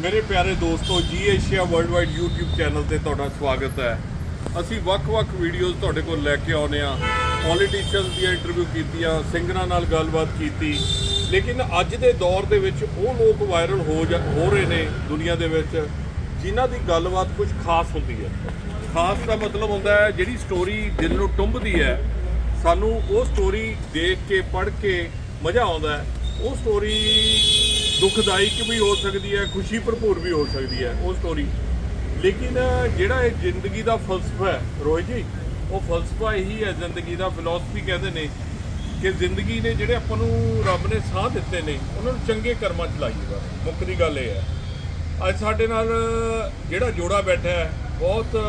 ਮੇਰੇ ਪਿਆਰੇ ਦੋਸਤੋ, G Asia world wide YouTube channel ਤੇ ਤੁਹਾਡਾ ਸਵਾਗਤ ਹੈ। ਅਸੀਂ ਵੱਖ-ਵੱਖ ਵੀਡੀਓਜ਼ ਤੁਹਾਡੇ ਕੋਲ ਲੈ ਕੇ ਆਉਨੇ ਆ ਪੋਲੀਟੀਸ਼ੀਅਨਸ ਦੀਆਂ ਇੰਟਰਵਿਊ ਕੀਤੀਆਂ ਸਿੰਗਰਾਂ ਨਾਲ ਗੱਲਬਾਤ ਕੀਤੀ। ਲੇਕਿਨ ਅੱਜ ਦੇ ਦੌਰ ਦੇ ਵਿੱਚ ਉਹ ਲੋਕ ਵਾਇਰਲ ਹੋ ਜਾ- ਹੋ ਰਹੇ ਨੇ ਦੁਨੀਆ ਦੇ ਵਿੱਚ, ਜਿਨ੍ਹਾਂ ਦੀ ਗੱਲਬਾਤ ਕੁਝ ਖਾਸ ਹੁੰਦੀ ਹੈ। ਖਾਸ ਦਾ ਮਤਲਬ ਹੁੰਦਾ ਹੈ, ਜਿਹੜੀ ਸਟੋਰੀ ਦਿਲ ਨੂੰ ਟੁੰਬਦੀ ਹੈ, ਸਾਨੂੰ ਉਹ ਸਟੋਰੀ ਦੇਖ ਕੇ, ਪੜ੍ਹ ਕੇ ਮਜ਼ਾ ਆਉਂਦਾ ਹੈ। ਉਹ ਸਟੋਰੀ ਦੁਖਦਾਇਕ ਵੀ ਹੋ ਸਕਦੀ ਹੈ, ਖੁਸ਼ੀ ਭਰਪੂਰ ਵੀ ਹੋ ਸਕਦੀ ਹੈ, ਉਹ ਸਟੋਰੀ ਲੇਕਿਨ, ਜਿਹੜਾ ਇਹ ਜ਼ਿੰਦਗੀ ਦਾ ਫਲਸਫਾ ਹੈ, ਰੋਹਿਤ ਜੀ, ਉਹ ਫਲਸਫਾ ਇਹੀ ਹੈ, ਜ਼ਿੰਦਗੀ ਦਾ ਫਿਲਾਸਫੀ ਕਹਿੰਦੇ ਨੇ ਕਿ ਜ਼ਿੰਦਗੀ ਨੇ ਜਿਹੜੇ ਆਪਾਂ ਨੂੰ ਰੱਬ ਨੇ ਸਾਹ ਦਿੱਤੇ ਨੇ, ਉਹਨਾਂ ਨੂੰ ਚੰਗੇ ਕਰਮਾਂ 'ਚ ਲਾਈਏਗਾ ਬਸ ਮੁੱਖ ਦੀ ਗੱਲ ਇਹ ਹੈ। ਅੱਜ ਸਾਡੇ ਨਾਲ ਜਿਹੜਾ ਜੋੜਾ ਬੈਠਾ ਹੈ, ਬਹੁਤ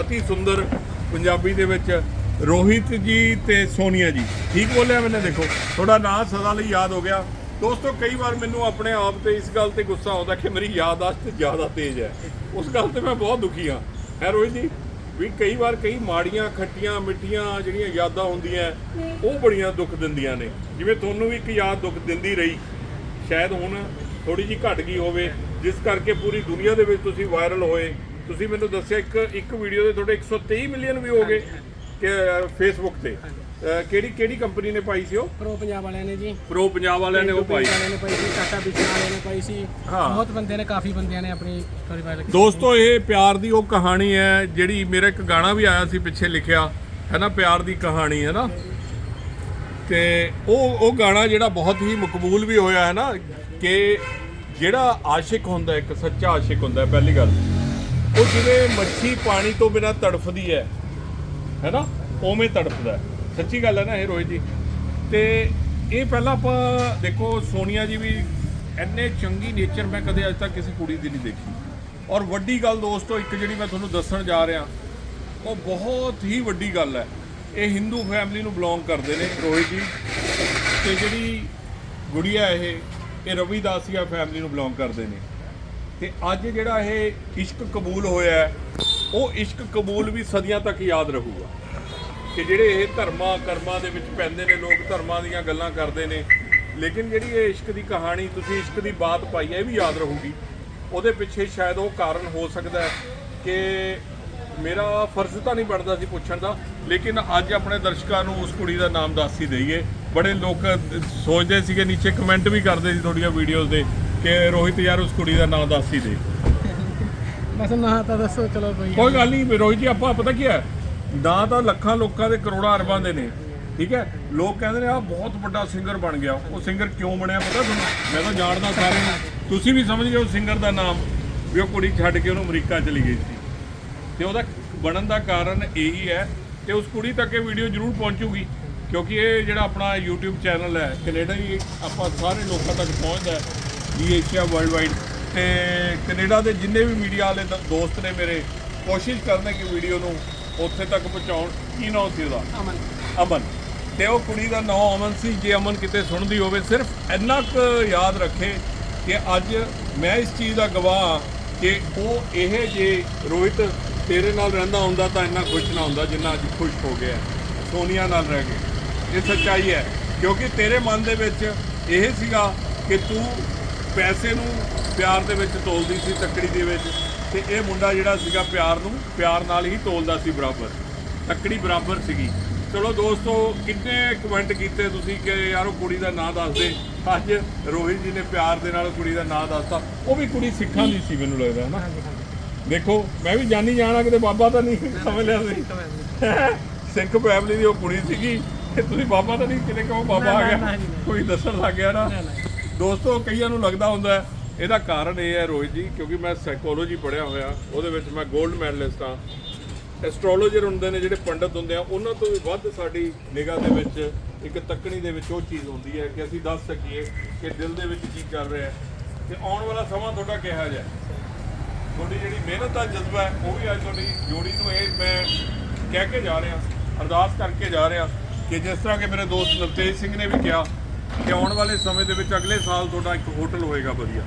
ਅਤੀ ਸੁੰਦਰ ਪੰਜਾਬੀ ਦੇ ਵਿੱਚ ਰੋਹਿਤ ਜੀ ਤੇ ਸੋਨੀਆ ਜੀ। ਠੀਕ ਬੋਲਿਆ ਮੈਨੇ, ਦੇਖੋ। ਤੁਹਾਡਾ ਨਾਂ ਸਦਾ ਲਈ ਯਾਦ ਹੋ ਗਿਆ। ਦੋਸਤੋ ਕਈ ਵਾਰ ਮੈਨੂੰ ਆਪਣੇ ਆਪ ਤੇ ਇਸ ਗੱਲ ਤੇ ਗੁੱਸਾ ਆਉਂਦਾ ਕਿ ਮੇਰੀ ਯਾਦਾਸ਼ਤ ਜ਼ਿਆਦਾ ਤੇਜ਼ ਹੈ। ਉਸ ਗੱਲ ਤੇ ਮੈਂ ਬਹੁਤ ਦੁਖੀ ਹਾਂ। ਹੈ ਰੋਹਿਤ ਜੀ? ਵੀ ਕਈ ਵਾਰ ਕਈ ਮਾੜੀਆਂ ਖੱਟੀਆਂ ਮਿੱਠੀਆਂ ਜਿਹੜੀਆਂ ਯਾਦਾਂ ਹੁੰਦੀਆਂ ਉਹ ਬੜੀਆਂ ਦੁੱਖ ਦਿੰਦੀਆਂ ਨੇ। ਜਿਵੇਂ ਤੁਹਾਨੂੰ ਵੀ ਇੱਕ ਯਾਦ ਦੁੱਖ ਦਿੰਦੀ ਰਹੀ। ਸ਼ਾਇਦ ਹੁਣ ਥੋੜੀ ਜੀ ਘਟ ਗਈ ਹੋਵੇ। ਜਿਸ ਕਰਕੇ ਪੂਰੀ ਦੁਨੀਆ ਦੇ ਵਿੱਚ ਤੁਸੀਂ ਵਾਇਰਲ ਹੋਏ। ਤੁਸੀਂ ਮੈਨੂੰ ਦੱਸਿਆ ਇੱਕ ਇੱਕ ਵੀਡੀਓ ਦੇ ਤੁਹਾਡੇ 123 ਮਿਲੀਅਨ ਵੀ ਹੋ ਗਏ ਕਿ ਫੇਸਬੁੱਕ ਤੇ। ਕਿਹੜੀ ਕਿਹੜੀ ਕੰਪਨੀ ਨੇ ਪਾਈ ਸੀ ਉਹ? ਪ੍ਰੋ ਪੰਜਾਬ ਵਾਲਿਆਂ ਨੇ ਜੀ। ਪ੍ਰੋ ਪੰਜਾਬ ਵਾਲਿਆਂ ਨੇ ਉਹ ਪਾਈ ਵਾਲਿਆਂ ਨੇ ਪਾਈ ਸੀ ਟਾਟਾ ਬਿਜਨ ਵਾਲਿਆਂ ਨੇ ਪਾਈ ਸੀ। ਹਾਂ। ਬਹੁਤ ਬੰਦੇ ਨੇ ਕਾਫੀ ਬੰਦਿਆਂ ਨੇ ਆਪਣੀ ਸਟੋਰੀ ਪਾਈ ਲੱਗੀ ਦੋਸਤੋ ਇਹ ਪਿਆਰ ਦੀ ਉਹ ਕਹਾਣੀ ਹੈ ਜਿਹੜੀ ਮੇਰਾ ਇੱਕ ਗਾਣਾ ਵੀ ਆਇਆ ਸੀ ਪਿੱਛੇ ਲਿਖਿਆ। ਹੈ ਨਾ ਪਿਆਰ ਦੀ ਕਹਾਣੀ ਹੈ ਨਾ? ਤੇ ਉਹ ਉਹ ਗਾਣਾ ਜਿਹੜਾ ਬਹੁਤ ਹੀ ਮਕਬੂਲ ਵੀ ਹੋਇਆ ਹੈ ਨਾ? ਕਿ ਜਿਹੜਾ ਆਸ਼ਿਕ ਹੁੰਦਾ ਹੈ, ਇੱਕ ਸੱਚਾ ਆਸ਼ਿਕ ਹੁੰਦਾ ਹੈ ਪਹਿਲੀ ਗੱਲ। ਉਹ ਜਿਵੇਂ ਮੱਛੀ ਪਾਣੀ ਤੋਂ ਬਿਨਾ ਤੜਫਦੀ ਹੈ ਹੈ ਨਾ? ਉਵੇਂ ਤੜਫਦਾ ਹੈ। ਸੱਚੀ ਗੱਲ ਹੈ ਨਾ ਇਹ ਰੋਹਿਤ ਜੀ। ਤੇ ਇਹ ਪਹਿਲਾਂ ਆਪਾਂ ਦੇਖੋ, ਸੋਨੀਆ ਜੀ ਵੀ ਇੰਨੇ ਚੰਗੀ ਨੇਚਰ ਮੈਂ ਕਦੇ ਅੱਜ ਤੱਕ ਕਿਸੇ ਕੁੜੀ ਦੀ ਨਹੀਂ ਦੇਖੀ। ਔਰ ਵੱਡੀ ਗੱਲ ਦੋਸਤੋ, ਇੱਕ ਜਿਹੜੀ ਮੈਂ ਤੁਹਾਨੂੰ ਦੱਸਣ ਜਾ ਰਿਹਾ, ਉਹ ਬਹੁਤ ਹੀ ਵੱਡੀ ਗੱਲ ਹੈ। ਇਹ ਹਿੰਦੂ ਫੈਮਿਲੀ ਨੂੰ ਬਿਲੋਂਗ ਕਰਦੇ ਨੇ ਰੋਹਿਤ ਜੀ। ਤੇ ਜਿਹੜੀ ਗੁੜੀਆ ਇਹ ਇਹ ਰਵੀਦਾਸੀਆ ਫੈਮਿਲੀ ਨੂੰ ਬਿਲੋਂਗ ਕਰਦੇ ਨੇ। ਤੇ ਅੱਜ ਜਿਹੜਾ ਇਹ ਇਸ਼ਕ ਕਬੂਲ ਹੋਇਆ ਉਹ ਇਸ਼ਕ ਕਬੂਲ ਵੀ ਸਦੀਆਂ ਤੱਕ ਯਾਦ ਰਹੂਗਾ। ਕਿ ਜਿਹੜੇ ਇਹ ਧਰਮਾਂ ਕਰਮਾਂ ਦੇ ਵਿੱਚ ਪੈਂਦੇ ਨੇ ਲੋਕ ਧਰਮਾਂ ਦੀਆਂ ਗੱਲਾਂ ਕਰਦੇ ਨੇ। ਲੇਕਿਨ ਜਿਹੜੀ ਇਹ ਇਸ਼ਕ ਦੀ ਕਹਾਣੀ ਤੁਸੀਂ ਇਸ਼ਕ ਦੀ ਬਾਤ ਪਾਈ ਹੈ ਇਹ ਵੀ ਯਾਦ ਰਹੂਗੀ। ਉਹਦੇ ਪਿੱਛੇ ਸ਼ਾਇਦ ਉਹ ਕਾਰਨ ਹੋ ਸਕਦਾ ਹੈ ਕਿ ਮੇਰਾ ਫਰਜ਼ ਤਾਂ ਨਹੀਂ ਬਣਦਾ ਸੀ ਪੁੱਛਣ ਦਾ ਲੇਕਿਨ ਅੱਜ ਆਪਣੇ ਦਰਸ਼ਕਾਂ ਨੂੰ ਉਸ ਕੁੜੀ ਦਾ ਨਾਮ ਦੱਸ ਹੀ ਦਈਏ। ਬੜੇ ਲੋਕ ਸੋਚਦੇ ਸੀਗੇ ਨੀਚੇ ਕਮੈਂਟ ਵੀ ਕਰਦੇ ਸੀ ਤੁਹਾਡੀਆਂ ਵੀਡੀਓਜ਼ ਦੇ ਕਿ ਰੋਹਿਤ ਯਾਰ ਉਸ ਕੁੜੀ ਦਾ ਨਾਮ ਦੱਸ ਹੀ ਦੇ। ਬਸ ਨਾ ਤਾਂ ਦੱਸੋ ਚਲੋ ਕੋਈ ਕੋਈ ਗੱਲ ਨਹੀਂ ਰੋਹਿਤ ਜੀ ਆਪਾਂ ਪਤਾ ਕੀ ਹੈ? ਨਾ ਤਾਂ ਲੱਖਾਂ ਲੋਕਾਂ ਦੇ ਕਰੋੜਾਂ ਅਰਬਾਂ ਦੇ ਨੇ, ਠੀਕ ਹੈ? ਲੋਕ ਕਹਿੰਦੇ ਨੇ ਆ ਬਹੁਤ ਵੱਡਾ ਸਿੰਗਰ ਬਣ ਗਿਆ। ਉਹ ਸਿੰਗਰ ਕਿਉਂ ਬਣਿਆ ਪਤਾ ਤੁਹਾਨੂੰ? ਮੈਂ ਤਾਂ ਜਾਣਦਾ ਸਾਰਿਆਂ ਨੂੰ। ਤੁਸੀਂ ਵੀ ਸਮਝ ਗਏ ਉਹ ਸਿੰਗਰ ਦਾ ਨਾਮ, ਵੀ ਉਹ ਕੁੜੀ ਛੱਡ ਕੇ ਉਹਨੂੰ ਅਮਰੀਕਾ ਚਲੀ ਗਈ ਸੀ। ਤੇ ਉਹਦਾ ਬਣਨ ਦਾ ਕਾਰਨ ਇਹੀ ਹੈ ਤੇ ਉਸ ਕੁੜੀ ਤੱਕ ਇਹ ਵੀਡੀਓ ਜ਼ਰੂਰ ਪਹੁੰਚੂਗੀ, ਕਿਉਂਕਿ ਇਹ ਜਿਹੜਾ ਆਪਣਾ YouTube ਚੈਨਲ ਹੈ, ਕੈਨੇਡਾ ਹੀ ਆਪਾਂ ਸਾਰੇ ਲੋਕਾਂ ਤੱਕ ਪਹੁੰਚਦਾ ਹੈ ਜੀ ਏਸ਼ੀਆ ਵਰਲਡ ਵਾਈਡ ਤੇ ਕੈਨੇਡਾ ਦੇ ਜਿੰਨੇ ਵੀ ਮੀਡੀਆ ਵਾਲੇ ਦ- ਦੋਸਤ ਨੇ ਮੇਰੇ, ਕੋਸ਼ਿਸ਼ ਕਰਦੇ ਕਿ ਵੀਡੀਓ ਨੂੰ ਉੱਥੇ ਤੱਕ ਪਹੁੰਚਾਉਣ ਕੀ ਨਾਮ ਸੀ ਉਹਦਾ? ਅਮਨ। ਅਮਨ। ਤੇ ਉਹ ਕੁੜੀ ਦਾ ਨਾਮ ਅਮਨ ਸੀ ਜੇ ਅਮਨ ਕਿਤੇ ਸੁਣਦੀ ਹੋਵੇ ਸਿਰਫ ਇੰਨਾ ਕੁ ਯਾਦ ਰੱਖੇ ਕਿ ਅੱਜ ਮੈਂ ਇਸ ਚੀਜ਼ ਦਾ ਗਵਾਹ ਕਿ ਉਹ ਇਹ ਜੇ ਰੋਹਿਤ ਤੇਰੇ ਨਾਲ ਰਹਿੰਦਾ ਹੁੰਦਾ ਤਾਂ ਇੰਨਾ ਖੁਸ਼ ਨਾ ਹੁੰਦਾ ਜਿੰਨਾ ਅੱਜ ਖੁਸ਼ ਹੋ ਗਿਆ। ਸੋਨੀਆ ਨਾਲ ਰਹਿ ਕੇ ਇਹ ਸੱਚਾਈ ਹੈ ਕਿਉਂਕਿ ਤੇਰੇ ਮਨ ਦੇ ਵਿੱਚ ਇਹ ਸੀਗਾ ਕਿ ਤੂੰ ਪੈਸੇ ਨੂੰ ਪਿਆਰ ਦੇ ਵਿੱਚ ਤੋਲਦੀ ਸੀ ਤੱਕੜੀ ਦੇ ਵਿੱਚ। ਤੇ ਇਹ ਮੁੰਡਾ ਜਿਹੜਾ ਸੀਗਾ ਪਿਆਰ ਨੂੰ ਪਿਆਰ ਨਾਲ ਹੀ ਤੋਲਦਾ ਸੀ ਬਰਾਬਰ। ਤੱਕੜੀ ਬਰਾਬਰ ਸੀਗੀ। ਚਲੋ ਦੋਸਤੋ ਕਿੰਨੇ ਕਮੈਂਟ ਕੀਤੇ ਤੁਸੀਂ ਕਿ ਯਾਰ ਉਹ ਕੁੜੀ ਦਾ ਨਾਂ ਦੱਸ ਦੇ। ਅੱਜ ਰੋਹਿਤ ਜੀ ਨੇ ਪਿਆਰ ਦੇ ਨਾਲ ਕੁੜੀ ਦਾ ਨਾਂ ਦੱਸਤਾ। ਉਹ ਵੀ ਕੁੜੀ ਸਿੱਖਾਂ ਦੀ ਸੀ ਮੈਨੂੰ ਲੱਗਦਾ ਹੈ ਨਾ ਦੇਖੋ ਮੈਂ ਵੀ ਜਾਣੀ ਜਾਣਾ ਕਿਤੇ ਬਾਬਾ ਤਾਂ ਨਹੀਂ ਸਮਝ ਲਿਆ ਸੀ। ਸਿੱਖ ਫੈਮਿਲੀ ਦੀ ਉਹ ਕੁੜੀ ਸੀਗੀ। ਤੇ ਤੁਸੀਂ ਬਾਬਾ ਤਾਂ ਨਹੀਂ ਕਿਤੇ ਕਹੋ ਬਾਬਾ ਆ ਗਿਆ। ਕੋਈ ਦੱਸਣ ਲੱਗ ਗਿਆ ਨਾ। ਦੋਸਤੋ ਕਈਆਂ ਨੂੰ ਲੱਗਦਾ ਹੁੰਦਾ ਹੈ, ਇਹਦਾ ਕਾਰਨ ਇਹ ਹੈ ਰੋਹਿਤ ਜੀ, ਕਿਉਂਕਿ ਮੈਂ ਸਾਈਕੋਲੋਜੀ ਪੜ੍ਹਿਆ ਹੋਇਆ, ਉਹਦੇ ਵਿੱਚ ਮੈਂ 골ਡ ਮੈਡਲਿਸਟ ਹਾਂ। ਐਸਟ੍ਰੋਲੋਜਰ ਹੁੰਦੇ ਨੇ ਜਿਹੜੇ ਪੰਡਤ ਹੁੰਦੇ ਆ, ਉਹਨਾਂ ਤੋਂ ਵੀ ਵੱਧ ਸਾਡੀ ਨਿਗਾਹ ਦੇ ਵਿੱਚ, ਇੱਕ ਤੱਕਣੀ ਦੇ ਵਿੱਚ ਉਹ ਚੀਜ਼ ਹੁੰਦੀ ਹੈ ਕਿ ਅਸੀਂ ਦੱਸ ਸਕੀਏ ਕਿ ਦਿਲ ਦੇ ਵਿੱਚ ਕੀ ਚੱਲ ਰਿਹਾ ਹੈ। ਤੇ ਆਉਣ ਵਾਲਾ ਸਮਾਂ ਤੁਹਾਡਾ ਕਿਹਾ ਜਾਏ ਤੁਹਾਡੀ ਜਿਹੜੀ ਮਿਹਨਤ ਦਾ ਜਜ਼ਬਾ ਹੈ, ਉਹ ਵੀ ਅੱਜ ਤੁਹਾਡੀ ਜੋੜੀ ਨੂੰ ਇਹ ਮੈਂ ਕਹਿ ਕੇ ਜਾ ਰਿਹਾ, ਅਰਦਾਸ ਕਰਕੇ ਜਾ ਰਿਹਾ ਕਿ ਜਿਸ ਤਰ੍ਹਾਂ ਕਿ ਮੇਰੇ ਦੋਸਤ ਨਵਤੇਜ ਸਿੰਘ ਨੇ ਵੀ ਕਿਹਾ ਕਿ ਆਉਣ ਵਾਲੇ ਸਮੇਂ ਦੇ ਵਿੱਚ ਅਗਲੇ ਸਾਲ ਤੁਹਾਡਾ ਇੱਕ ਹੋਟਲ ਹੋਏਗਾ ਵਧੀਆ।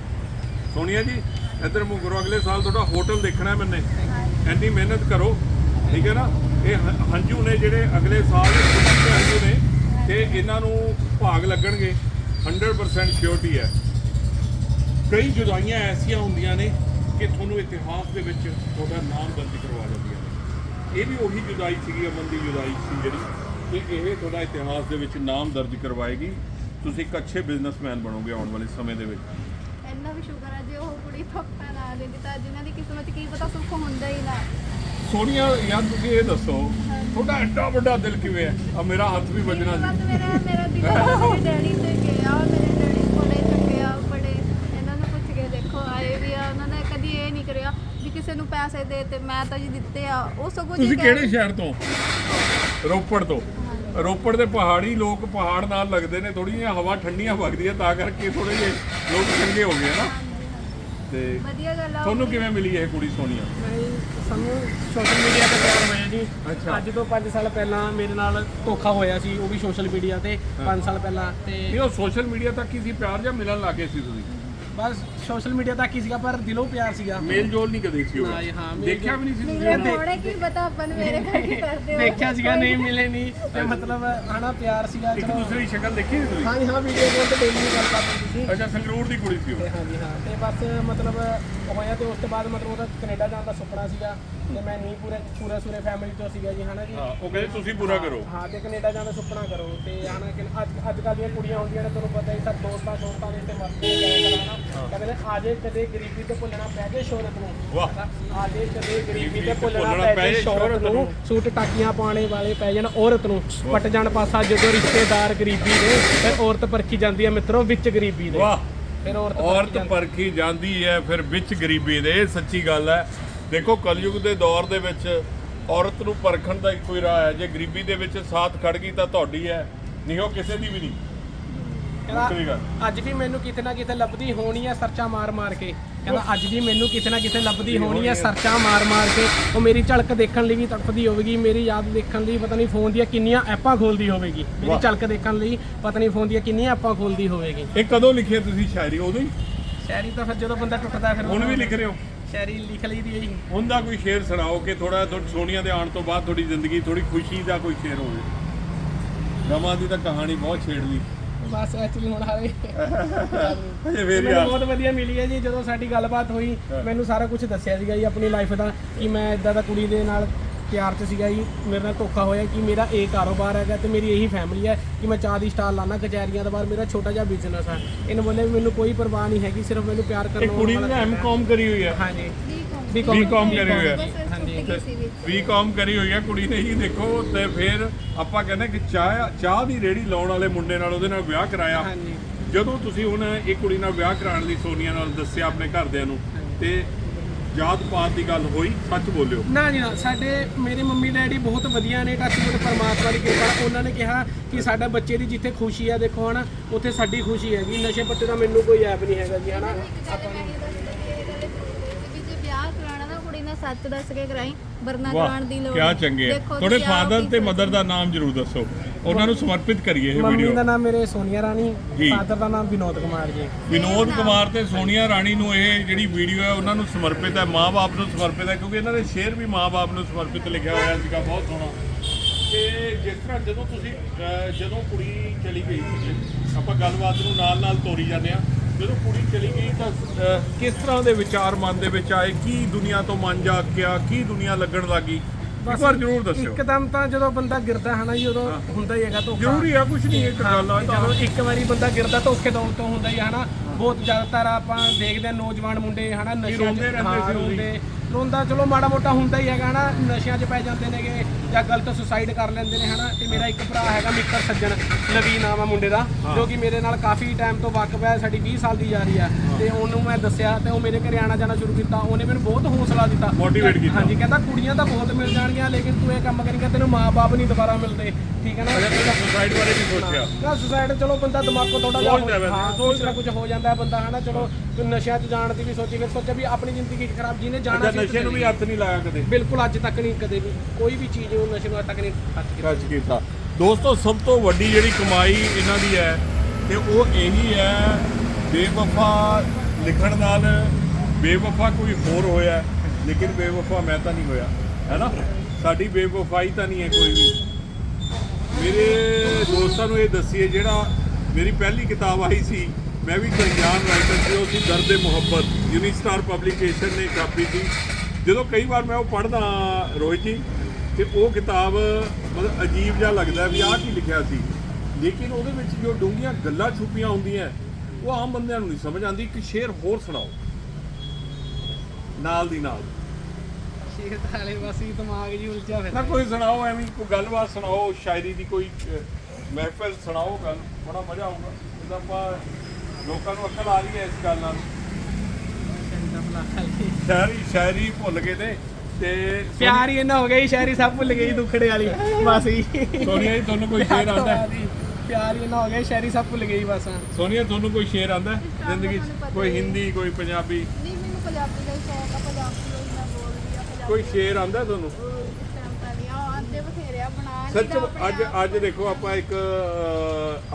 ਸੋਨੀਆ ਜੀ, ਇੱਧਰ ਮੁਗਰੋ ਅਗਲੇ ਸਾਲ ਤੁਹਾਡਾ ਹੋਟਲ ਦੇਖਣਾ ਮੈਨੇ। ਇੰਨੀ ਮਿਹਨਤ ਕਰੋ, ਠੀਕ ਹੈ ਨਾ? ਇਹ ਹੰਝੂ ਨੇ ਜਿਹੜੇ ਅਗਲੇ ਸਾਲ ਦੇ ਹੰਝੂ ਨੇ ਤੇ ਇਹਨਾਂ ਨੂੰ ਭਾਗ ਲੱਗਣਗੇ। 100% ਸਿਓਰਟੀ ਹੈ। ਕਈ ਜੁਦਾਈਆਂ ਐਸੀਆਂ ਹੁੰਦੀਆਂ ਨੇ ਕਿ ਤੁਹਾਨੂੰ ਇਤਿਹਾਸ ਦੇ ਵਿੱਚ ਤੁਹਾਡਾ ਨਾਮ ਦਰਜ ਕਰਵਾ ਦਿੰਦੀਆਂ ਨੇ। ਇਹ ਵੀ ਉਹੀ ਜੁਦਾਈ ਸੀਗੀ, ਅਮਨ ਦੀ ਜੁਦਾਈ ਸੀ ਜਿਹੜੀ ਕਿ ਇਹ ਤੁਹਾਡਾ ਇਤਿਹਾਸ ਦੇ ਵਿੱਚ ਨਾਮ ਦਰਜ ਕਰਵਾਏਗੀ। ਤੁਸੀਂ ਇੱਕ ਅੱਛੇ ਬਿਜ਼ਨਸਮੈਨ ਬਣੋਗੇ ਆਉਣ ਵਾਲੇ ਸਮੇਂ ਦੇ ਵਿੱਚ। ਇੰਨਾ ਵੀ ਸ਼ੁਕਰ ਹੈ ਜੇ ਉਹ ਕੁੜੀ ਪੱਕਾ ਨਾ ਦਿੰਦੀ ਤਾਂ ਜਿਨ੍ਹਾਂ ਦੀ ਕਿਸਮਤ ਕੀ ਪਤਾ ਸੁੱਖ ਹੁੰਦਾ ਹੀ ਨਾ। ਸੋਨੀਆ ਯਾਰ ਤੁਸੀਂ ਇਹ ਦੱਸੋ ਤੁਹਾਡਾ ਐਡਾ ਵੱਡਾ ਦਿਲ ਕਿਵੇਂ ਹੈ? ਆ ਮੇਰਾ ਹੱਥ ਵੀ ਵੱਜਣਾ ਬਸ ਸੀ। ਮੇਰਾ ਮੇਰਾ ਦਿਲ ਮੇਰੇ ਡੈਡੀ ਤੇ ਗਿਆ ਮੇਰੇ ਡੈਡੀ ਕੋਲੇ ਚੱਕਿਆ ਬੜੇ ਇਹਨਾਂ ਨੂੰ ਪੁੱਛ ਕੇ ਦੇਖੋ ਆਏ ਵੀ ਆ ਉਹਨਾਂ ਨੇ ਕਦੀ ਇਹ ਨਹੀਂ ਕਰਿਆ ਵੀ ਕਿਸੇ ਨੂੰ ਪੈਸੇ ਦੇ ਤੇ ਮੈਂ ਤਾਂ ਜੀ ਦਿੱਤੇ ਆ ਉਹ ਸਗੋਂ ਜੀ ਤੁਸੀਂ ਕਹਿ- ਕਿਹੜੇ ਸ਼ਹਿਰ ਤੋਂ? ਰੋਪੜ ਤੋਂ। ਰੋਪੜ ਦੇ ਪਹਾੜੀ ਲੋਕ ਪਹਾੜ ਨਾਲ ਲੱਗਦੇ ਨੇ ਥੋੜੀ ਜਿਹੀ ਹਵਾ ਠੰਡੀਆਂ ਵਗਦੀ ਹੈ ਤਾਂ ਕਰਕੇ ਥੋੜੇ ਜਿਹੇ ਲੋਕ ਚੰਗੇ ਹੋ ਗਏ ਨਾ। ਤੇ ਵਧੀਆ ਗੱਲ ਆ ਤੁਹਾਨੂੰ ਕਿਵੇਂ ਮਿਲੀ ਇਹ ਕੁੜੀ ਸੋਨੀਆ ਨਹੀਂ ਸਾਨੂੰ ਸੋਸ਼ਲ ਮੀਡੀਆ ਤੇ ਪਿਆਰ ਹੋਇਆ ਜੀ। ਅੱਛਾ। ਅੱਜ ਤੋਂ 5 ਸਾਲ ਪਹਿਲਾਂ ਮੇਰੇ ਨਾਲ ਧੋਖਾ ਹੋਇਆ ਸੀ ਉਹ ਵੀ ਸੋਸ਼ਲ ਮੀਡੀਆ ਤੇ 5 ਸਾਲ ਪਹਿਲਾਂ ਤੇ ਇਹ ਉਹ ਸੋਸ਼ਲ ਮੀਡੀਆ ਤੱਕ ਹੀ ਸੀ ਪਿਆਰ ਜਾਂ ਮਿਲਣ ਲੱਗੇ ਸੀ ਤੁਸੀਂ? ਬਸ ਸੋਸ਼ਲ ਮੀਡੀਆ ਤੱਕ ਹੀ ਸੀਗਾ ਪਰ ਦਿਲੋਂ ਪਿਆਰ ਸੀਗਾ। ਮੇਲ ਜੋਲ ਨਹੀਂ ਕਦੇ ਸੀ ਨਾ ਜੀ, ਹਾਂ, ਉਹ ਮੇਲ ਦੇਖਿਆ ਵੀ ਨਹੀਂ ਸੀ ਤੁਸੀਂ? ਥੋੜੇ ਕੀ ਪਤਾ ਆਪਾਂ ਨੂੰ ਮੇਰੇ ਕਰਕੇ ਕਰਦੇ ਹੋ? ਦੇਖਿਆ ਸੀਗਾ ਨਹੀਂ ਮਿਲੇ ਨਹੀਂ ਤੇ ਮਤਲਬ ਹਨਾ ਪਿਆਰ ਸੀਗਾ ਇੱਕ ਚਲੋ। ਦੂਸਰੇ ਦੀ ਸ਼ਕਲ ਦੇਖੀ ਸੀ ਤੁਸੀਂ? ਹਾਂ ਜੀ ਹਾਂ ਵੀਡੀਓ ਕਾਲ ਤੇ ਡੇਲੀ ਗੱਲ ਕਰਦੇ ਸੀ। ਅੱਛਾ ਸੰਗਰੂਰ ਦੀ ਕੁੜੀ ਸੀ ਉਹ। ਤੇ ਹਾਂ ਜੀ ਹਾਂ ਤੇ ਬਸ ਮਤਲਬ ਹੋਇਆ ਤੇ ਉਸ ਤੋਂ ਬਾਅਦ ਮਤਲਬ ਉਹਦਾ ਕੈਨੇਡਾ ਜਾਣ ਦਾ ਸੁਪਨਾ ਸੀਗਾ ਤੇ ਮੈਂ ਨਹੀਂ ਪੂਰੇ ਪੂਰਾ ਸੂਰੇ ਫੈਮਿਲੀ ਤੋਂ ਸੀਗਾ ਜੀ ਹਨਾ ਜੀ। ਹਾਂ ਉਹ ਕਹਿੰਦੇ ਤੁਸੀਂ ਪੂਰਾ ਕਰੋ। ਹਾਂ ਤੇ ਕੈਨੇਡਾ ਜਾਣ ਦਾ ਸੁਪਨਾ ਕਰੋ ਤੇ ਹਨਾ ਕਿ ਅੱਜ ਅੱਜ ਕੱਲ੍ਹ ਦੀਆਂ ਕੁੜੀਆਂ ਹੁੰਦੀਆਂ ਨੇ ਤੁਹਾਨੂੰ ਪਤਾ ਹੀ ਸਭ ਦੋਸਤਾਂ ਦੋਸਤਾਂ ਦੇ ਤੇ ਮਰਦੇ ਗਏ ਕਰਾਣਾ ਕਹਿੰਦੇ ਆਜੇ ਕਦੇ ਗਰੀਬੀ ਤੇ ਭੁੱਲਣਾ ਪੈ ਜੇ ਸ਼ੋਹਰਤ ਨੂੰ। ਆਜੇ ਕਦੇ ਗਰੀਬੀ ਤੇ ਭੁੱਲਣਾ ਪੈ ਜੇ ਸ਼ੋਹਰਤ ਨੂੰ ਸੂਟ ਟਾਕੀਆਂ ਪਾਉਣੇ ਵਾਲੇ ਪੈ ਜਾਣ ਔਰਤ ਨੂੰ। ਪਟ ਜਾਣ ਪਾਸਾ ਜਦੋਂ ਰਿਸ਼ਤੇਦਾਰ ਗਰੀਬੀ ਦੇ ਫਿਰ ਔਰਤ ਪਰਖੀ ਜਾਂਦੀ ਹੈ ਮਿੱਤਰੋ ਵਿੱਚ ਗਰੀਬੀ ਦੇ। ਵਾਹ। ਫਿਰ ਔਰਤ ਪਰਖੀ ਔਰਤ ਜਾਂਦੀ- ਪਰਖੀ ਜਾਂਦੀ ਹੈ ਫਿਰ ਵਿੱਚ ਗਰੀਬੀ ਦੇ ਇਹ ਸੱਚੀ ਗੱਲ ਹੈ। ਦੇਖੋ ਕਲਯੁਗ ਦੇ ਦੌਰ ਦੇ ਵਿੱਚ ਔਰਤ ਨੂੰ ਪਰਖਣ ਦਾ ਰਾਹ ਹੈ। ਜੇ ਗਰੀਬੀ ਦੇ ਵਿੱਚ ਸਾਥ ਖੜ ਗਈ ਤਾਂ ਤੁਹਾਡੀ ਹੈ। ਨਹੀਂ ਉਹ ਕਿਸੇ ਦੀ ਵੀ ਨਹੀਂ। ਕਹਿੰਦਾ ਅੱਜ ਵੀ ਮੈਨੂੰ ਕਿਤੇ ਨਾ ਕਿਤੇ ਲੱਭਦੀ ਹੋਣੀ ਹੈ ਸਰਚਾ ਮਾਰ ਮਾਰ ਕੇ। ਕਹਿੰਦਾ ਅੱਜ ਵੀ ਮੈਨੂੰ ਕਿਤੇ ਨਾ ਕਿਤੇ ਲੱਭਦੀ ਹੋਣੀ ਹੈ ਸਰਚਾ ਮਾਰ ਮਾਰ ਕੇ। ਉਹ ਮੇਰੀ ਝਲਕ ਦੇਖਣ ਲਈ ਵੀ ਤੜਫਦੀ ਹੋਵੇਗੀ ਮੇਰੀ ਯਾਦ ਦੇਖਣ ਲਈ ਪਤਾ ਨਹੀਂ ਫੋਨ ਦੀਆਂ ਕਿੰਨੀਆਂ ਐਪਾਂ ਖੋਲਦੀ ਹੋਵੇਗੀ। ਮੇਰੀ। ਝਲਕ ਦੇਖਣ ਲਈ ਪਤਾ ਨਹੀਂ ਫੋਨ ਦੀਆਂ ਕਿੰਨੀਆਂ ਐਪਾਂ ਖੋਲਦੀ ਹੋਵੇਗੀ। ਇਹ ਕਦੋਂ ਲਿਖੀ ਹੈ ਤੁਸੀਂ ਸ਼ਾਇਰੀ? ਉਦੋਂ ਹੀ? ਸ਼ਾਇਰੀ ਤਾਂ ਫਿਰ ਜਦੋਂ ਬੰਦਾ ਟੁੱਟਦਾ ਫਿਰ ਹੁਣ ਵੀ ਲਿਖ ਰਹੇ ਹੋ? ਸ਼ਾਇਰੀ ਲਿਖ ਲਈਦੀ ਹੈ ਜੀ। ਉਹਦਾ ਕੋਈ ਸ਼ੇਰ ਸੁਣਾਓ ਕਿ ਥੋੜਾ ਸੋਨੀਆ ਦੇ ਆਉਣ ਤੋਂ ਬਾਅਦ ਤੁਹਾਡੀ ਜ਼ਿੰਦਗੀ ਥੋੜੀ ਖੁਸ਼ੀ ਦਾ ਕੋਈ ਸ਼ੇਰ ਹੋਵੇ। ਗਮਾਂ ਦੀ ਤਾਂ ਕਹਾਣੀ ਬਹੁਤ ਛੇੜਦੀ। ਬਸ ਐਕਚੁਅਲੀ ਹੁਣ ਹਾਲੇ ਅਜੇ ਫੇਰ ਮੈਨੂੰ ਯਾਰ ਬਹੁਤ ਵਧੀਆ ਮਿਲੀ ਹੈ ਜੀ ਜਦੋਂ ਸਾਡੀ ਗੱਲਬਾਤ ਹੋਈ ਮੈਨੂੰ ਸਾਰਾ ਕੁਝ ਦੱਸਿਆ ਸੀਗਾ ਜੀ ਆਪਣੀ ਲਾਈਫ ਦਾ ਕਿ ਮੈਂ ਇਦਾਂ ਦਾ ਕੁੜੀ ਦੇ ਨਾਲ ਪਿਆਰ 'ਚ ਸੀਗਾ ਜੀ ਮੇਰੇ ਨਾਲ ਧੋਖਾ ਹੋਇਆ ਕਿ ਮੇਰਾ ਇਹ ਕਾਰੋਬਾਰ ਹੈਗਾ ਤੇ ਮੇਰੀ ਇਹੀ ਫੈਮਿਲੀ ਹੈ ਕਿ ਮੈਂ ਚਾਹ ਦੀ ਸਟਾਲ ਲਾਣਾ ਕਚਹਿਰੀਆਂ ਦਾ ਬਾਹਰ ਮੇਰਾ ਛੋਟਾ ਜਿਹਾ ਬਿਜ਼ਨਸ ਹੈ ਇਹਨੂੰ ਬੋਲੇ ਵੀ ਮੈਨੂੰ ਕੋਈ ਪਰਵਾਹ ਨਹੀਂ ਹੈਗੀ ਸਿਰਫ ਮੈਨੂੰ ਪਿਆਰ ਇਹ ਕਰਨਾ ਕੁੜੀ ਨੇ ਐਮਕਾਮ ਕਰੀ ਹੋਈ ਹੈ। ਹਾਂਜੀ। ਬੀਕਾਮ ਕਰੀ ਹੋਈ ਹੈ। ਹਾਂਜੀ। ਬੀਕਾਮ ਕਰੀ ਹੋਈ ਹੈ ਕੁੜੀ ਨੇ ਹੀ ਦੇਖੋ ਤੇ ਫਿਰ ਆਪਾਂ ਕਹਿੰਦੇ ਕਿ ਚਾਹ ਚਾਹ ਦੀ ਰੇੜੀ ਲਾਉਣ ਵਾਲੇ ਮੁੰਡੇ ਨਾਲ ਉਹਦੇ ਨਾਲ ਵਿਆਹ ਕਰਾਇਆ। ਹਾਂਜੀ। ਜਦੋਂ ਤੁਸੀਂ ਹੁਣ ਇਹ ਕੁੜੀ ਨਾਲ ਵਿਆਹ ਕਰਾਉਣ ਲਈ ਸੋਨੀਆ ਨਾਲ ਦੱਸਿਆ ਆਪਣੇ ਘਰਦਿਆਂ ਨੂੰ ਤੇ ਜਾਤ ਪਾਤ ਦੀ ਗੱਲ ਹੋਈ ਸੱਚ ਬੋਲਿਓ? ਨਾ ਜੀ ਨਾ ਸਾਡੇ ਮੇਰੇ ਮੰਮੀ ਡੈਡੀ ਬਹੁਤ ਵਧੀਆ ਨੇ ਟੱਚਵੁੱਡ ਪਰਮਾਤਮਾ ਦੀ ਕਿਰਪਾ। ਉਹਨਾਂ ਨੇ ਕਿਹਾ ਕਿ ਸਾਡਾ ਬੱਚੇ ਦੀ ਜਿੱਥੇ ਖੁਸ਼ੀ ਹੈ ਦੇਖੋ ਹਨਾ ਉੱਥੇ ਸਾਡੀ ਖੁਸ਼ੀ ਹੈਗੀ। ਨਸ਼ੇ ਪੱਤੇ ਦਾ ਮੈਨੂੰ ਕੋਈ ਐਬ ਨਹੀਂ ਹੈਗਾ ਜੀ ਹਨਾ। ਆਪਾਂ ਨੂੰ ਵੀ ਜੇ ਵਿਆਹ ਕਰਾਉਣਾ ਨਾ ਕੁੜੀ ਨਾਲ ਸੱਚ ਦੱਸ ਕੇ ਕਰਾਈ ਵਰਨਾ ਕਰਾਉਣ ਦੀ ਲੋੜ ਕਿਆ ਨਹੀਂ। ਚੰਗੇ ਆ ਦੇਖੋ ਤੁਹਾਡੇ ਤੁਸੀਂ ਆਪ ਫਾਦਰ ਹੀ ਤੇ। ਮਦਰ ਦਾ ਨਾਮ ਜ਼ਰੂਰ ਦੱਸੋ ਉਹਨਾਂ ਨੂੰ ਸਮਰਪਿਤ ਕਰੀਏ ਇਹ ਮੰਮੀ ਦਾ ਵੀਡੀਓ ਨਾਮ ਮੇਰੇ ਸੋਨੀਆ ਰਾਣੀ ਜੀ। ਫਾਦਰ ਦਾ ਨਾਮ ਵਿਨੋਦ ਕੁਮਾਰ ਜੀ ਵਿਨੋਦ ਕੁਮਾਰ ਤੇ ਸੋਨੀਆ ਰਾਣੀ ਨੂੰ ਇਹ ਜਿਹੜੀ ਵੀਡੀਓ ਹੈ ਉਹਨਾਂ ਨੂੰ ਸਮਰਪਿਤ ਹੈ ਮਾਂ-ਬਾਪ ਨੂੰ ਸਮਰਪਿਤ ਹੈ ਕਿਉਂਕਿ ਇਹਨਾਂ ਦੇ ਸ਼ੇਰ ਵੀ ਮਾਂ-ਬਾਪ ਨੂੰ ਸਮਰਪਿਤ ਲਿਖਿਆ ਹੋਇਆ ਸੀਗਾ ਬਹੁਤ ਸੋਹਣਾ ਤੇ ਜਿਸ ਤਰ੍ਹਾਂ ਜਦੋਂ ਤੁਸੀਂ ਅਹ, ਜਦੋਂ ਕੁੜੀ ਚਲੀ ਗਈ ਸੀ ਆਪਾਂ ਗੱਲਬਾਤ ਨੂੰ ਨਾਲ-ਨਾਲ ਤੋਰੀ ਜਾਂਦੇ ਆ ਜਦੋਂ ਕੁੜੀ ਚਲੀ ਗਈ ਤਾਂ ਅਹ, ਕਿਸ ਤਰ੍ਹਾਂ ਦੇ ਵਿਚਾਰ ਮਨ ਦੇ ਵਿੱਚ ਆਏ? ਕੀ ਦੁਨੀਆ ਤੋਂ ਮਨ ਜਾਗ ਗਿਆ? ਕੀ ਦੁਨੀਆ ਲੱਗਣ ਲੱਗੀ? ਇੱਕ ਵਾਰ ਜ਼ਰੂਰ ਦੱਸਿਓ। ਇੱਕਦਮ ਤਾਂ ਜਦੋਂ ਬੰਦਾ ਗਿਰਦਾ ਹੈ ਨਾ ਜੀ ਉਦੋਂ ਹੁੰਦਾ ਹੀ ਹੈਗਾ ਧੋਖਾ। ਜ਼ਰੂਰੀ ਆ ਕੁਝ ਨਹੀਂ ਇੱਕ ਗੱਲ ਆ ਇਹ ਤਾਂ। ਜਦੋਂ ਇੱਕ ਵਾਰੀ ਬੰਦਾ ਗਿਰਦਾ ਧੋਖੇ ਤੋਂ ਤੋਂ ਹੁੰਦਾ ਹੀ ਹੈ ਹਨਾ। ਬਹੁਤ ਜ਼ਿਆਦਾਤਰ ਆਪਾਂ ਦੇਖਦੇ ਹਾਂ ਨੌਜਵਾਨ ਮੁੰਡੇ ਹਨਾ ਨਸ਼ਿਆਂ 'ਚ ਰੋਂਦੇ ਰਹਿੰਦੇ ਸੀ ਉਦੋਂ ਹੀ। ਰੋਂਦੇ ਚਲੋ ਮਾੜਾ ਮੋਟਾ ਹੁੰਦਾ ਹੀ ਹੈਗਾ ਹਨਾ ਨਸ਼ਿਆਂ 'ਚ ਪੈ ਜਾਂਦੇ ਨੇਗੇ ਜਾਂ ਗਲਤ ਸੁਸਾਈਡ ਕਰ ਲੈਂਦੇ ਨੇ ਹਨਾ ਤੇ ਮੇਰਾ ਇੱਕ ਭਰਾ ਹੈਗਾ ਮਿੱਤਰ ਸੱਜਣ ਲਵੀ ਨਾਮ ਆ ਮੁੰਡੇ ਦਾ ਜੋ ਕਿ ਮੇਰੇ ਨਾਲ ਕਾਫੀ ਟਾਈਮ ਤੋਂ ਵਾਕਫ ਹੈ ਸਾਡੀ 20 ਸਾਲ ਦੀ ਯਾਰੀ ਆ ਤੇ ਉਹਨੂੰ ਮੈਂ ਦੱਸਿਆ ਤੇ ਉਹ ਮੇਰੇ ਘਰੇ ਆਣਾ ਜਾਣਾ ਸ਼ੁਰੂ ਕੀਤਾ ਉਹਨੇ ਮੈਨੂੰ ਬਹੁਤ ਹੌਸਲਾ ਦਿੱਤਾ। Motivate ਕੀਤਾ। ਹਾਂਜੀ ਕਹਿੰਦਾ ਕੁੜੀਆਂ ਤਾਂ ਬਹੁਤ ਮਿਲ ਜਾਣਗੀਆਂ ਲੇਕਿਨ ਤੂੰ ਇਹ ਕੰਮ ਕਰੇਂਗਾ ਤੈਨੂੰ ਮਾਪੇ ਨਹੀਂ ਦੁਬਾਰਾ ਮਿਲਦੇ ਠੀਕ ਹੈ ਨਾ? ਸੁਸਾਈਡ ਬਾਰੇ ਨਹੀਂ ਸੋਚਿਆ। ਨਾ ਸੁਸਾਈਡ ਚਲੋ ਬੰਦਾ ਦਿਮਾਗੋਂ ਥੋੜਾ ਜਿਹਾ ਸੋਚਦਾ ਕੁਝ ਹੋ ਜਾਂਦਾ ਹੈ ਬੰਦਾ ਹਨਾ ਚਲੋ। ਨਸ਼ਿਆਂ 'ਚ ਜਾਣ ਦੀ ਵੀ ਸੋਚੀ ਫਿਰ ਸੋਚਿਆ ਵੀ ਆਪਣੀ ਜ਼ਿੰਦਗੀ ਖਰਾਬ ਜਿਹਨੇ ਜਾਣਾ ਅੱਛਾ ਨਸ਼ੇ ਨੂੰ ਵੀ ਹੱਥ ਨਹੀਂ ਲਾਇਆ ਕਦੇ? ਬਿਲਕੁਲ ਅੱਜ ਤੱਕ ਨਹੀਂ ਕਦੇ ਵੀ। ਕੋਈ ਵੀ ਚੀਜ਼ ਨੂੰ ਨਸ਼ੇ ਨੂੰ ਅੱਜ ਤੱਕ ਨਹੀਂ ਟੱਚ ਕੀਤਾ। ਟੱਚ ਕੀਤਾ। ਦੋਸਤੋ ਸਭ ਤੋਂ ਵੱਡੀ ਜਿਹੜੀ ਕਮਾਈ ਇਹਨਾਂ ਦੀ ਹੈ ਤੇ ਉਹ ਇਹੀ ਹੈ ਬੇਵਫਾ ਲਿਖਣ ਨਾਲ ਬੇਵਫਾ ਕੋਈ ਹੋਰ ਹੋਇਆ ਹੈ, ਲੇਕਿਨ ਬੇਵਫਾ ਮੈਂ ਤਾਂ ਨਹੀਂ ਹੋਇਆ ਹੈਨਾ? ਸਾਡੀ ਬੇਵਫਾਈ ਤਾਂ ਨਹੀਂ ਹੈ ਕੋਈ ਵੀ। ਮੇਰੇ ਦੋਸਤਾਂ ਨੂੰ ਇਹ ਦੱਸੀਏ ਜਿਹੜਾ ਮੇਰੀ ਪਹਿਲੀ ਕਿਤਾਬ ਆਈ ਸੀ ਮੈਂ ਵੀ ਸੰਗਿਆਨ ਰਾਈਟਰ ਸੀ ਉਹ ਸੀ ਦਰਦ ਮੁਹੱਬਤ ਯੂਨੀਸਟਾਰ ਪਬਲੀਕੇਸ਼ਨ ਨੇ ਕਾਪੀ ਸੀ ਜਦੋਂ ਕਈ ਵਾਰ ਮੈਂ ਉਹ ਪੜ੍ਹਦਾ ਰੋਹਿਤ ਜੀ ਤੇ ਉਹ ਕਿਤਾਬ ਮਤਲਬ ਅਜੀਬ ਜਿਹਾ ਲੱਗਦਾ ਵੀ ਆਹ ਕੀ ਲਿਖਿਆ ਸੀ। ਲੇਕਿਨ ਉਹਦੇ ਵਿੱਚ ਜੋ ਡੂੰਘੀਆਂ ਗੱਲਾਂ ਛੁਪੀਆਂ ਹੁੰਦੀਆਂ ਉਹ ਆਮ ਬੰਦਿਆਂ ਨੂੰ ਨਹੀਂ ਸਮਝ ਆਉਂਦੀ। ਇੱਕ ਸ਼ੇਰ ਹੋਰ ਸੁਣਾਓ। ਨਾਲ ਦੀ ਨਾਲ। ਸ਼ੇਰ ਤਾਲੇ ਹੀ ਦਿਮਾਗ ਜੀ ਉਲਝਿਆ ਨਾ ਫਿਰ ਕੋਈ ਸੁਣਾਓ ਐਵੇਂ ਕੋਈ ਗੱਲਬਾਤ ਸੁਣਾਓ ਸ਼ਾਇਰੀ ਦੀ ਕੋਈ ਮਹਿਫਿਲ ਸੁਣਾਓ ਗੱਲ ਬੜਾ ਮਜ਼ਾ ਆਊਗਾ। ਜਦੋਂ ਆਪਾਂ ਲੋਕਾਂ ਨੂੰ ਅਕਲ ਆ ਰਹੀ ਹੈ ਇਸ ਗੱਲ ਨਾਲ। ਸ਼ਾਇਰੀ ਸ਼ਾਇਰੀ ਭੁੱਲ ਗਏ ਨੇ ਤੇ ਪਿਆਰ ਹੀ ਇੰਨਾ ਹੋ ਗਿਆ ਜੀ ਸ਼ਾਇਰੀ ਸਭ ਭੁੱਲ ਗਈ ਦੁੱਖੜੇ ਵਾਲੀ ਬਸ ਹੀ ਸੋਨੀਆ ਜੀ ਤੁਹਾਨੂੰ ਕੋਈ ਸ਼ੇਰ ਆਉਂਦਾ? ਹੈ? ਪਿਆਰ ਹੀ ਇੰਨਾ ਹੋ ਗਿਆ ਸ਼ਾਇਰੀ ਸਭ ਭੁੱਲ ਗਈ ਬਸ। ਸੋਨੀਆ ਤੁਹਾਨੂੰ ਕੋਈ ਸ਼ੇਰ ਆਉਂਦਾ? ਹੈ ਜ਼ਿੰਦਗੀ 'ਚ ਕੋਈ। ਹਿੰਦੀ ਕੋਈ ਪੰਜਾਬੀ? ਨਹੀਂ ਮੈਨੂੰ ਪੰਜਾਬੀ ਦਾ ਹੀ ਸ਼ੌਕ ਆ ਪੰਜਾਬੀ ਲਈ ਮੈਂ ਬੋਲਦੀ ਆ ਪੰਜਾਬੀ ਕੋਈ ਸ਼ੇਰ ਆਉਂਦਾ ਤੁਹਾਨੂੰ? ਇਸ ਟਾਈਮ ਤਾਂ ਨਹੀਂ। ਆ ਆਂਦੇ ਬਥੇਰੇ ਸੱਚ ਅੱਜ ਅੱਜ ਦੇਖੋ ਆਪਾਂ ਇੱਕ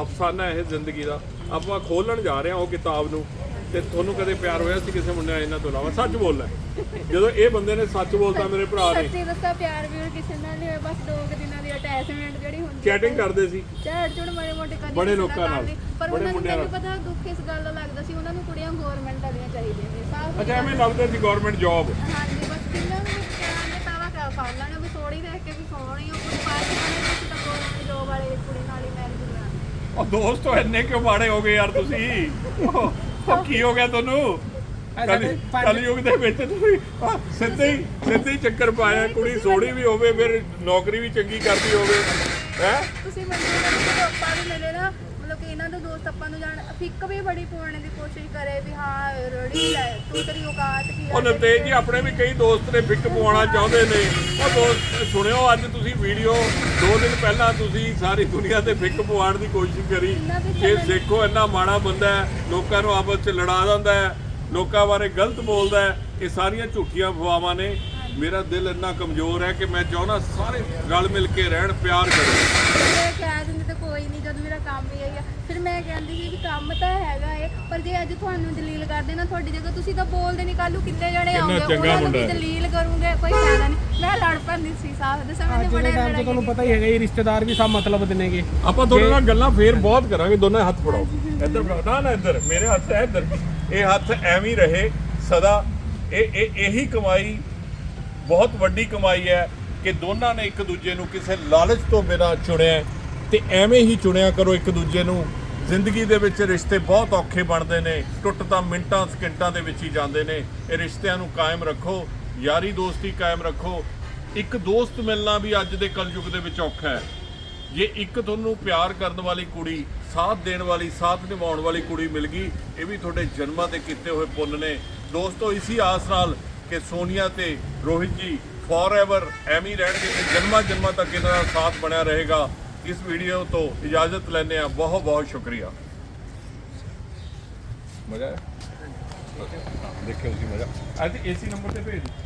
ਅਫਸਾਨਾ ਇਹ ਜ਼ਿੰਦਗੀ ਦਾ। ਆਪਾਂ ਖੋਲਣ ਜਾ ਰਹੇ ਹਾਂ ਉਹ ਕਿਤਾਬ ਨੂੰ ਤੇ ਤੁਹਾਨੂੰ ਕਦੇ ਪਿਆਰ ਹੋਇਆ ਸੀ ਕਿਸੇ ਮੁੰਡੇ ਨਾਲ ਇਹਨਾਂ ਤੋਂ ਇਲਾਵਾ? ਸੱਚ ਬੋਲਣਾ ਜਦੋਂ ਇਹ ਬੰਦੇ ਨੇ ਸੱਚ ਬੋਲਤਾ ਮੇਰੇ ਭਰਾ ਨੇ। ਸੱਚੀ ਦੱਸਾਂ ਪਿਆਰ ਵੀ ਕਿਸੇ ਨਾਲ ਨਹੀਂ ਹੋਇਆ ਬਸ ਦੋ ਦਿਨਾਂ ਦੀ ਅਟੈਚਮੈਂਟ ਜਿਹੜੀ ਹੁੰਦੀ ਚੈਟਿੰਗ ਕਰਦੇ ਸੀ। ਚੈਟ ਚੁੜ ਮਾਰੇ ਮੋਟੇ ਕਦੀ ਬੜੇ ਲੋਕਾਂ ਨਾਲ। ਪਰ ਉਹਨਾਂ ਨੂੰ ਮੈਨੂੰ। ਪਤਾ ਦੁੱਖ ਇਸ ਗੱਲ ਦਾ ਲੱਗਦਾ ਸੀ ਉਹਨਾਂ ਨੂੰ ਕੁੜੀਆਂ ਗਵਰਨਮੈਂਟ ਵਾਲੀਆਂ ਚਾਹੀਦੀਆਂ ਸੀ ਸਾਫ਼ ਅੱਛਾ ਐਵੇਂ ਲੱਗਦਾ ਸੀ ਗਵਰਨਮੈਂਟ ਜੌਬ। ਹਾਂਜੀ ਲੈਣੇ ਵੀ ਦੇਖ ਕੇ ਵੀ ਉਹ ਕੁੜੀ ਪਾਸ ਕਰਨੇ ਤੁਸੀਂ ਤਾਂ ਗਵਰਨਮੈਂਟ ਜੋਬ ਵਾਲੇ ਕੁੜੀ ਨਾਲ ਹੀ ਮੈਰਿਜ ਕਰਾਂਗੇ ਉਹ ਦੋਸਤੋ ਇੰਨੇ ਕਿਉਂ ਮਾੜੇ ਹੋ ਗਏ ਯਾਰ ਤੁਸੀਂ। ਉਹ ਉਹ ਕੀ ਹੋ ਗਿਆ ਤੁਹਾਨੂੰ। ਕਲੀ ਕਲਯੁਗ ਦੇ ਵਿੱਚ ਤੁਸੀਂ ਆਹ, ਸਿੱਧੇ ਹੀ ਸਿੱਧੇ ਹੀ ਚੱਕਰ ਪਾਇਆ ਕੁੜੀ ਸੋਹਣੀ ਵੀ ਹੋਵੇ ਫਿਰ ਨੌਕਰੀ ਵੀ ਚੰਗੀ ਕਰਦੀ ਹੋਵੇ। ਹੈ? ਤੁਸੀਂ ਮੈਨੂੰ ਇਹਨਾਂ ਨੂੰ ਜਦੋਂ ਆਪਾਂ ਵੀ ਮਿਲੇ ਨਾ ਮਤਲਬ ਕਿ ਇਹਨਾਂ ਦੇ ਦੋਸਤ ਆਪਾਂ ਨੂੰ ਜਾਣ ਫਿੱਕ ਵੀ ਬੜੀ ਪਾਉਣ ਦੀ ਕੋਸ਼ਿਸ਼ ਕਰੇ ਵੀ ਹਾਂ ਰੜੀ ਲੈ ਤੂੰ ਤੇਰੀ ਔਕਾਤ ਕੀ ਆ ਉਹ ਨਵਤੇਜ ਜੀ ਆਪਣੇ ਵੀ ਕਈ ਦੋਸਤ ਨੇ ਫਿੱਕ ਪਵਾਉਣਾ ਚਾਹੁੰਦੇ ਨੇ। ਉਹ ਦੋਸਤ ਸੁਣਿਓ ਅੱਜ ਤੁਸੀਂ ਵੀਡੀਓ ਦੋ ਦਿਨ ਪਹਿਲਾਂ ਤੁਸੀਂ ਸਾਰੀ ਦੁਨੀਆ ਤੇ ਫਿੱਕ ਪਵਾਉਣ ਦੀ ਕੋਸ਼ਿਸ਼ ਕਰੀ। ਇੰਨਾ ਵੀ ਕਿ ਸਮਝ- ਦੇਖੋ ਇੰਨਾ ਮਾੜਾ ਬੰਦਾ ਹੈ ਲੋਕਾਂ ਨੂੰ ਆਪਸ ਚ ਲੜਾ ਦਿੰਦਾ ਹੈ ਲੋਕਾਂ ਬਾਰੇ ਗਲਤ ਬੋਲਦਾ ਹੈ ਇਹ ਸਾਰੀਆਂ ਝੂਠੀਆਂ ਅਫਵਾਹਾਂ ਨੇ। ਮੇਰਾ ਦਿਲ ਇੰਨਾ ਕਮਜ਼ੋਰ ਹੈ ਕਿ ਮੈਂ ਚਾਹੁੰਦਾ ਸਾਰੇ ਰਲ ਮਿਲ ਕੇ ਰਹਿਣ ਪਿਆਰ ਕਰੋ। ਮੈਂ ਕਹਿ ਦਿੰਦੀ ਤਾਂ ਕੋਈ ਨਹੀਂ ਜਦ ਮੇਰਾ ਕੰਮ ਹੀ ਹੈ ਫਿਰ ਮੈਂ ਕਹਿੰਦੀ ਸੀ ਵੀ ਕੰਮ ਤਾਂ ਹੈਗਾ ਏ ਪਰ ਜੇ ਅੱਜ ਤੁਹਾਨੂੰ ਦਲੀਲ ਕਰਦੇ ਨਾ ਤੁਹਾਡੀ ਜਗ੍ਹਾ ਤੁਸੀਂ ਤਾਂ ਬੋਲਦੇ ਨਹੀਂ ਕੱਲੂ ਕਿੰਨੇ ਜਣੇ ਕਿੰਨਾ ਆਉਂਗੇ ਚੰਗਾ ਉਹਨਾਂ ਨੂੰ ਮੁੰਡਾ ਵੀ ਹੈ। ਦਲੀਲ ਕਰੂੰਗੇ ਕੋਈ ਫਾਇਦਾ ਨਹੀਂ। ਮੈਂ ਲੜ ਪੈਂਦੀ ਸੀ ਸਾਹ ਦੇ ਸਮੇਂ ਅੱਜ ਦੇ ਦੇ ਬੜੇ ਟਾਈਮ 'ਚ ਤੁਹਾਨੂੰ ਪਤਾ ਹੀ ਹੈਗਾ ਰਿਸ਼ਤੇਦਾਰ ਵੀ ਸਭ ਮਤਲਬ ਦੇ ਨੇਗੇ। ਆਪਾਂ ਤੁਹਾਡੇ ਨਾਲ ਗੱਲਾਂ ਫੇਰ ਬਹੁਤ ਕਰਾਂਗੇ ਦੋਨੇ ਹੱਥ ਫੜਾਓ। ਇੱਧਰ ਫੜਾਓ। ਨਾ ਨਾ ਇੱਧਰ। ਮੇਰੇ ਹੱਥ ਹੈ ਇੱਧਰ ਇਹ ਹੱਥ ਐਵੇਂ ਹੀ ਰਹੇ ਸਦਾ। ਇਹ ਇਹ ਇਹੀ ਕਮਾਈ ਬਹੁਤ ਵੱਡੀ ਕਮਾਈ ਹੈ ਕਿ ਦੋਨਾਂ ਨੇ ਇੱਕ ਦੂਜੇ ਨੂੰ ਕਿਸੇ ਲਾਲਚ ਤੋਂ ਬਿਨਾਂ ਚੁਣਿਆ ਹੈ ਤੇ ਐਵੇਂ ਹੀ ਚੁਣਿਆ ਕਰੋ ਇੱਕ ਦੂਜੇ ਨੂੰ। ਜ਼ਿੰਦਗੀ ਦੇ ਵਿੱਚ ਰਿਸ਼ਤੇ ਬਹੁਤ ਔਖੇ ਬਣਦੇ ਨੇ। ਟੁੱਟ ਤਾਂ ਮਿੰਟਾਂ, ਸਕਿੰਟਾਂ ਦੇ ਵਿੱਚ ਹੀ ਜਾਂਦੇ ਨੇ। ਇਹ ਰਿਸ਼ਤਿਆਂ ਨੂੰ ਕਾਇਮ ਰੱਖੋ, ਯਾਰੀ ਦੋਸਤੀ ਕਾਇਮ ਰੱਖੋ। ਇੱਕ ਦੋਸਤ ਮਿਲਣਾ ਵੀ ਅੱਜ ਦੇ ਕਲਯੁਗ ਦੇ ਵਿੱਚ ਔਖਾ ਹੈ। ਜੇ ਇੱਕ ਤੁਹਾਨੂੰ ਪਿਆਰ ਕਰਨ ਵਾਲੀ ਕੁੜੀ, ਸਾਥ ਦੇਣ ਵਾਲੀ, ਸਾਥ ਨਿਭਾਉਣ ਵਾਲੀ ਕੁੜੀ ਮਿਲ ਗਈ, ਇਹ ਵੀ ਤੁਹਾਡੇ ਜਨਮਾਂ ਦੇ ਕੀਤੇ ਹੋਏ ਪੁੰਨ ਨੇ। ਦੋਸਤੋ, ਇਸੀ ਆਸ ਨਾਲ ਕਿ ਸੋਨੀਆ ਤੇ ਰੋਹਿਤ ਜੀ ਫੋਰਐਵਰ ਐਵੇਂ ਹੀ ਰਹਿਣਗੇ ਤੇ ਜਨਮਾਂ ਜਨਮਾਂ ਤੱਕ ਇਹਨਾਂ ਦਾ ਸਾਥ ਬਣਿਆ ਰਹੇਗਾ। ਇਸ ਵੀਡੀਓ ਤੋਂ ਇਜਾਜ਼ਤ ਲੈਂਦੇ ਆ ਬਹੁਤ ਬਹੁਤ ਸ਼ੁਕਰੀਆ। ਮਜ਼ਾ ਦੇਖਿਓ ਜੀ ਮਜ਼ਾ। ਅੱਜ ਏਸੀ ਨੰਬਰ ਤੇ ਭੇਜ ਦਿਓ।